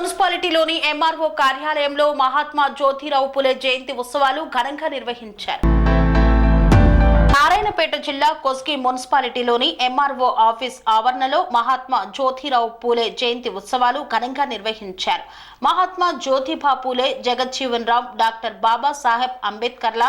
మున్సిపాలిటీలోని MRO కార్యాలయంలో మహాత్మా జ్యోతిరావు పులే జయంతి ఉత్సవాలు ఘనంగా నిర్వహించారు. నారాయణపేట జిల్లా కొస్గి మున్సిపాలిటీలోని ఎంఆర్ఓ ఆఫీస్ ఆవరణలో మహాత్మా జ్యోతిరావు పూలే జయంతి ఉత్సవాలు ఘనంగా నిర్వహించారు. మహాత్మా జ్యోతిబా పూలే జగజ్జీవన్ రామ్ డాక్టర్ బాబాసాహెబ్ అంబేద్కర్ల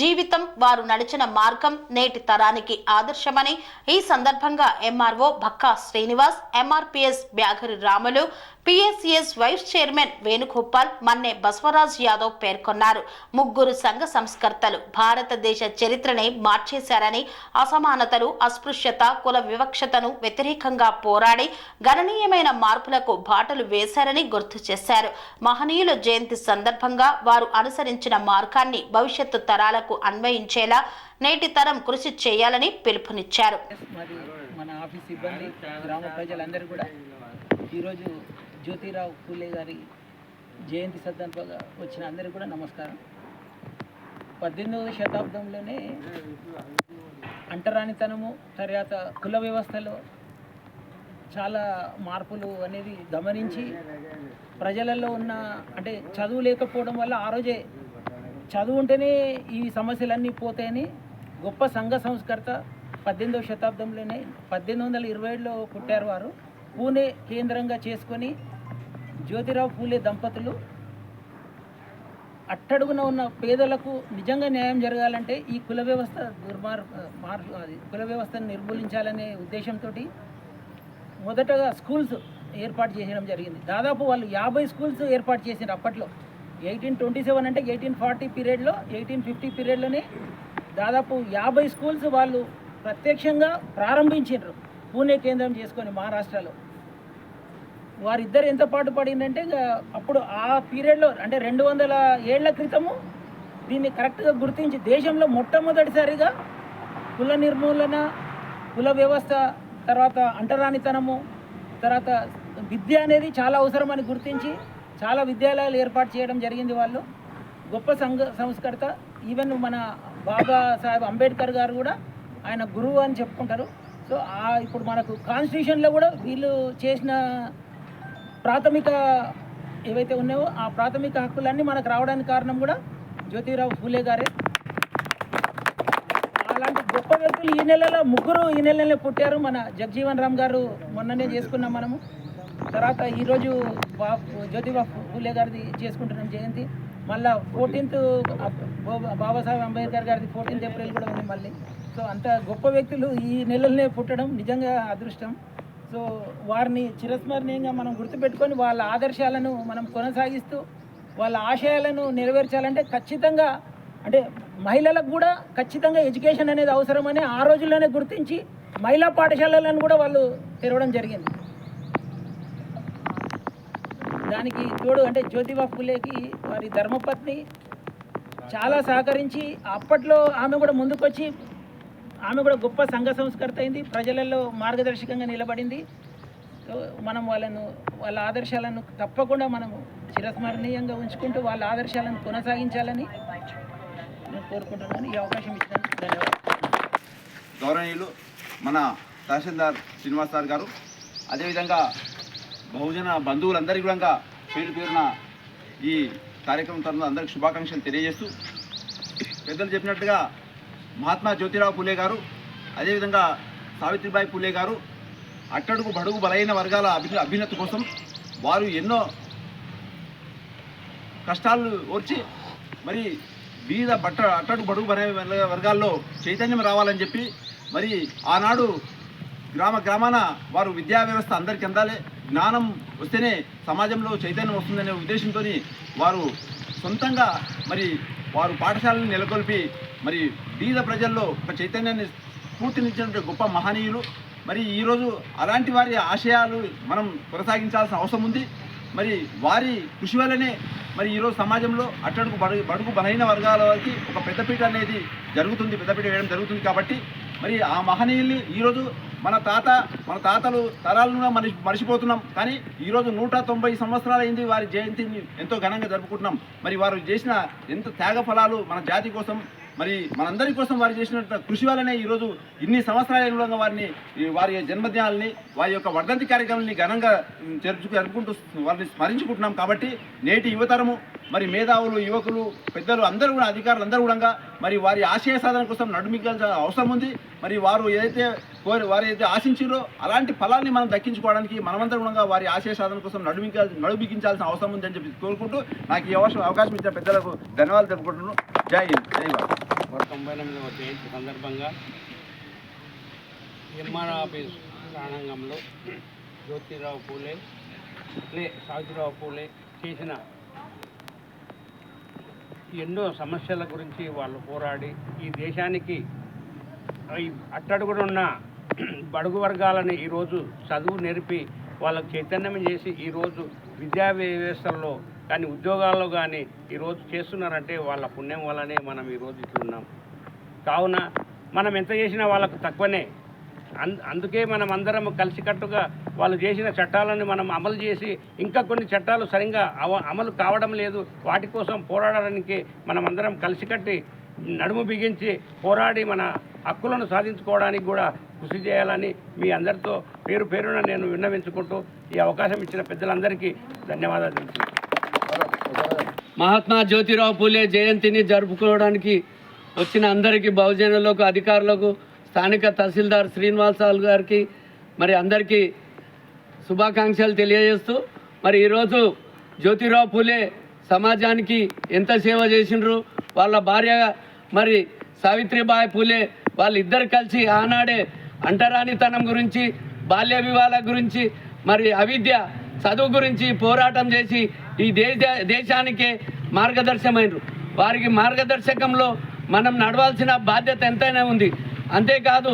జీవితం వారు నడిచిన మార్గం నేటి తరానికి ఆదర్శమని ఈ సందర్భంగా MRO Bhakka Srinivas MRPS Byaghari Ramulu PSCS vice chairman Venugopal Manne Basavaraj Yadav పేర్కొన్నారు. ముగ్గురు సంఘ సంస్కర్తలు భారతదేశ చరిత్రనే మార్చేశారని అసమానతలు అస్పృశ్యత కుల వివక్షతను వ్యతిరేకంగా పోరాడి గణనీయమైన మార్పులకు బాటలు వేశారని గుర్తు చేశారు. మహనీయుల జయంతి సందర్భంగా వారు అనుసరించిన మార్గాన్ని భవిష్యత్తు తరాలకు అన్వయించేలా నేటి తరం కృషి చేయాలని పిలుపునిచ్చారు. మరి మన ఆఫీస్ సిబ్బంది గ్రామ ప్రజలందరూ కూడా ఈరోజు జ్యోతిరావు పూలే గారి జయంతి సందర్భంగా వచ్చిన అందరికీ కూడా నమస్కారం. పద్దెనిమిదవ శతాబ్దంలోనే అంటరానితనము తర్వాత కుల వ్యవస్థలో చాలా మార్పులు అనేది గమనించి ప్రజలలో ఉన్న అంటే చదువు లేకపోవడం వల్ల ఆ రోజే చదువు ఉంటేనే ఈ సమస్యలన్నీ పోతాయని గొప్ప సంఘ సంస్కర్త పద్దెనిమిదవ శతాబ్దంలోనే పద్దెనిమిది వందల ఇరవై ఏడులో పుట్టారు వారు. పూణే కేంద్రంగా చేసుకొని జ్యోతిరావు పూలే దంపతులు. అట్టడుగున ఉన్న పేదలకు నిజంగా న్యాయం జరగాలంటే ఈ కుల వ్యవస్థ దుర్మార్ మార్ అది కుల వ్యవస్థను నిర్మూలించాలనే ఉద్దేశంతో మొదటగా స్కూల్స్ ఏర్పాటు చేయడం జరిగింది. దాదాపు వాళ్ళు యాభై స్కూల్స్ ఏర్పాటు చేసిండ్రు అప్పట్లో. ఎయిటీన్ ట్వంటీ సెవెన్ అంటే ఎయిటీన్ ఫార్టీ పీరియడ్లో ఎయిటీన్ ఫిఫ్టీ పీరియడ్లోనే దాదాపు యాభై స్కూల్స్ వాళ్ళు ప్రత్యక్షంగా ప్రారంభించిండ్రు. పూణే కేంద్రం చేసుకొని మహారాష్ట్రలో. వారిద్దరు ఎంత పాటు పడిందంటే అప్పుడు ఆ పీరియడ్లో అంటే రెండు వందల ఏళ్ళ క్రితము దీన్ని కరెక్ట్గా గుర్తించి దేశంలో మొట్టమొదటిసారిగా కుల నిర్మూలన కుల వ్యవస్థ తర్వాత అంటరానితనము తర్వాత విద్య అనేది చాలా అవసరమని గుర్తించి చాలా విద్యాలయాలు ఏర్పాటు చేయడం జరిగింది వాళ్ళు. గొప్ప సంఘ సంస్కర్త. ఈవెన్ మన బాబా సాహెబ్ అంబేద్కర్ గారు కూడా ఆయన గురువు అని చెప్పుకుంటారు. సో ఆ ఇప్పుడు మనకు కాన్స్టిట్యూషన్లో కూడా వీళ్ళు చేసిన ప్రాథమిక ఏవైతే ఉన్నాయో ఆ ప్రాథమిక హక్కులన్నీ మనకు రావడానికి కారణం కూడా జ్యోతిరావు ఫూలే గారే. అలాంటి గొప్ప వ్యక్తులు ఈ నెలలో ముగ్గురు ఈ నెలలోనే పుట్టారు. మన జగజీవన్ రామ్ గారు మొన్ననే చేసుకున్నాం మనము. తర్వాత ఈరోజు బా జ్యోతిబా ఫూలే గారిది చేసుకుంటున్నాం జయంతి. మళ్ళా ఫోర్టీన్త్ బాబాసాహెబ్ అంబేద్కర్ గారిది ఫోర్టీన్త్ ఏప్రిల్ కూడా ఉంది మళ్ళీ. సో అంత గొప్ప వ్యక్తులు ఈ నెలలనే పుట్టడం నిజంగా అదృష్టం. సో వారిని చిరస్మరణీయంగా మనం గుర్తుపెట్టుకొని వాళ్ళ ఆదర్శాలను మనం కొనసాగిస్తూ వాళ్ళ ఆశయాలను నెరవేర్చాలంటే ఖచ్చితంగా అంటే మహిళలకు కూడా ఖచ్చితంగా ఎడ్యుకేషన్ అనేది అవసరమని ఆ రోజుల్లోనే గుర్తించి మహిళా పాఠశాలలను కూడా వాళ్ళు తెరవడం జరిగింది. దానికి తోడు అంటే జ్యోతిబా ఫులేకి వారి ధర్మపత్ని చాలా సహకరించి అప్పట్లో ఆమె కూడా ముందుకొచ్చి ఆమె కూడా గొప్ప సంఘ సంస్కర్త అయింది. ప్రజలలో మార్గదర్శకంగా నిలబడింది. సో మనం వాళ్ళను వాళ్ళ ఆదర్శాలను తప్పకుండా మనము చిరస్మరణీయంగా ఉంచుకుంటూ వాళ్ళ ఆదర్శాలను కొనసాగించాలని నేను కోరుకుంటున్నాను. ఈ అవకాశం ఇచ్చాను ధన్యవాదాలు. గౌరవనీయులు మన తహసీల్దార్ శ్రీనివాస్ సార్ గారు అదేవిధంగా బహుజన బంధువులందరికీ కూడా పేరు పేరున ఈ కార్యక్రమం తరఫున అందరికి శుభాకాంక్షలు తెలియజేస్తూ పెద్దలు చెప్పినట్టుగా మహాత్మా జ్యోతిరావు పూలే గారు అదేవిధంగా సావిత్రిబాయి పూలే గారు అట్టడుగు బడుగు బలైన వర్గాల అభి అభ్యున్నతి కోసం వారు ఎన్నో కష్టాలు ఓర్చి మరి బీద బట్ట అట్టడుగు బడుగు బలైన వర్గాల్లో చైతన్యం రావాలని చెప్పి మరి ఆనాడు గ్రామ గ్రామాన వారు విద్యా వ్యవస్థ అందరికీ అందాలి. జ్ఞానం వస్తేనే సమాజంలో చైతన్యం వస్తుందనే ఉద్దేశంతో వారు సొంతంగా మరి వారు పాఠశాలను నెలకొల్పి మరి బీద ప్రజల్లో ఒక చైతన్యాన్ని స్ఫూర్తినిచ్చినటువంటి గొప్ప మహనీయులు. మరి ఈరోజు అలాంటి వారి ఆశయాలు మనం కొనసాగించాల్సిన అవసరం ఉంది. మరి వారి కృషి వల్లనే మరి ఈరోజు సమాజంలో అట్టడుగు బడుగు బలహీన వర్గాల వారికి ఒక పెద్దపీట అనేది జరుగుతుంది. పెద్దపీట వేయడం జరుగుతుంది కాబట్టి మరి ఆ మహనీయుల్ని ఈరోజు మన తాత మన తాతలు తరాలను మరి మర్చిపోతున్నాం. కానీ ఈరోజు నూట తొంభై సంవత్సరాలైంది వారి జయంతిని ఎంతో ఘనంగా జరుపుకుంటున్నాం. మరి వారు చేసిన ఎంత త్యాగ ఫలాలు మన జాతి కోసం మరి మనందరి కోసం వారు చేసిన కృషి వల్లనే ఈరోజు ఇన్ని సంవత్సరాల కూడా వారిని వారి జన్మదినాలని వారి యొక్క వర్ధంతి కార్యక్రమాన్ని ఘనంగా ఉమ్, జరుపుకు జరుపుకుంటూ వారిని స్మరించుకుంటున్నాం కాబట్టి నేటి యువతరము మరి మేధావులు యువకులు పెద్దలు అందరూ కూడా అధికారులు అందరూ కూడా మరి వారి ఆశయ సాధన కోసం నడుమికాల్సిన అవసరం ఉంది. మరి వారు ఏదైతే కోరి వారు ఏదైతే ఆశించారో అలాంటి ఫలాన్ని మనం దక్కించుకోవడానికి మనమందరం కూడా వారి ఆశయ సాధన కోసం నడుమిక నడుమికించాల్సిన అవసరం ఉందని చెప్పి కోరుకుంటూ నాకు ఈ అవకాశం అవకాశం ఇచ్చిన పెద్దలకు ధన్యవాదాలు తెలుపుకుంటున్నాను. జై హింద్. జై భారత్. నూట తొంభై ఎనిమిదవ జయంతి సందర్భంగా ఎంఆర్ ఆఫీస్ ప్రాణాంగంలో జ్యోతిరావు పూలే లే సావిత్రిరావు పూలే చేసిన ఎన్నో సమస్యల గురించి వాళ్ళు పోరాడి ఈ దేశానికి అట్టడుగుడున్న బడుగు వర్గాలని ఈరోజు చదువు నేర్పి వాళ్ళకు చైతన్యం చేసి ఈరోజు విద్యా వ్యవస్థల్లో కానీ ఉద్యోగాల్లో కానీ ఈరోజు చేస్తున్నారంటే వాళ్ళ పుణ్యం వల్లనే మనం ఈరోజు ఇట్లున్నాం కావున మనం ఎంత చేసినా వాళ్ళకు తక్కువనే. అందుకే మనం అందరం కలిసికట్టుగా వాళ్ళు చేసిన చట్టాలను మనం అమలు చేసి ఇంకా కొన్ని చట్టాలు సరిగ్గా అమలు కావడం లేదు. వాటి కోసం పోరాడడానికి మనం అందరం కలిసికట్టి నడుము బిగించి పోరాడి మన హక్కులను సాధించుకోవడానికి కూడా కృషి చేయాలని మీ అందరితో పేరు పేరున నేను విన్నవించుకుంటూ ఈ అవకాశం ఇచ్చిన పెద్దలందరికీ ధన్యవాదాలు మహాత్మా జ్యోతిరావు పూలే జయంతిని జరుపుకోవడానికి వచ్చిన అందరికీ బహుజనులకు అధికారులకు స్థానిక తహసీల్దార్ శ్రీనివాసాలు గారికి మరి అందరికీ శుభాకాంక్షలు తెలియజేస్తూ మరి ఈరోజు జ్యోతిరావు పూలే సమాజానికి ఎంత సేవ చేసిండ్రు వాళ్ళ భార్య మరి సావిత్రిబాయి పూలే వాళ్ళిద్దరు కలిసి ఆనాడే అంటరానితనం గురించి బాల్య వివాహాల గురించి మరి అవిద్య చదువు గురించి పోరాటం చేసి ఈ దేశ దేశానికే మార్గదర్శమైనరు వారికి మార్గదర్శకంలో మనం నడవాల్సిన బాధ్యత ఎంతైనా ఉంది. అంతేకాదు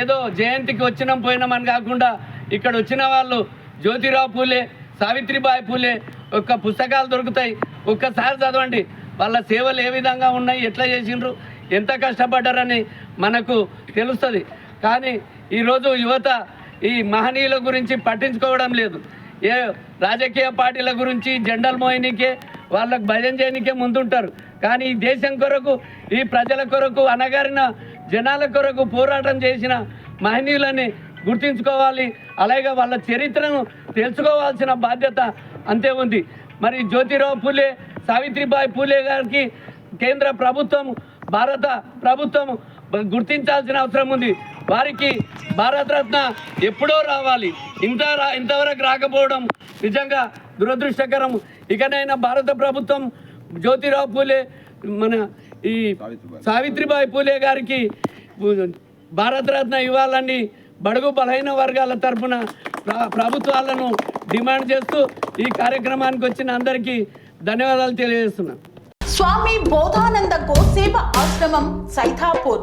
ఏదో జయంతికి వచ్చినాం పోయినామని కాకుండా ఇక్కడ వచ్చిన వాళ్ళు జ్యోతిరావు పూలే సావిత్రిబాయి పూలే ఒక్క పుస్తకాలు దొరుకుతాయి. ఒక్కసారి చదవండి. వాళ్ళ సేవలు ఏ విధంగా ఉన్నాయి ఎట్లా చేసిండ్రు ఎంత కష్టపడ్డారని మనకు తెలుస్తుంది. కానీ ఈరోజు యువత ఈ మహనీయుల గురించి పట్టించుకోవడం లేదు. ఏ రాజకీయ పార్టీల గురించి జెండల్ మోయనికే వాళ్ళకు భజన చేయనికే ముందుంటారు. కానీ ఈ దేశం కొరకు ఈ ప్రజల కొరకు అనగారిన జనాల కొరకు పోరాటం చేసిన మహనీయులని గుర్తించుకోవాలి. అలాగే వాళ్ళ చరిత్రను తెలుసుకోవాల్సిన బాధ్యత అంతే ఉంది. మరి జ్యోతిరావు పూలే సావిత్రిబాయి పూలే గారికి కేంద్ర ప్రభుత్వం భారత ప్రభుత్వం గుర్తించాల్సిన అవసరం ఉంది. వారికి భారతరత్న ఎప్పుడో రావాలి. ఇంత రా ఇంతవరకు రాకపోవడం నిజంగా దురదృష్టకరం. ఇకనైనా భారత ప్రభుత్వం జ్యోతిరావు పూలే మన ఈ సావిత్రిబాయి. పూలే గారికి భారతరత్న ఇవ్వాలని బడుగు బలహీన వర్గాల తరఫున ప్ర- ప్రభుత్వాలను డిమాండ్ చేస్తూ ఈ కార్యక్రమానికి వచ్చిన అందరికీ ధన్యవాదాలు తెలియజేస్తున్నాను. స్వామి బోధానంద గోసేవ ఆశ్రమం సైథాపూర్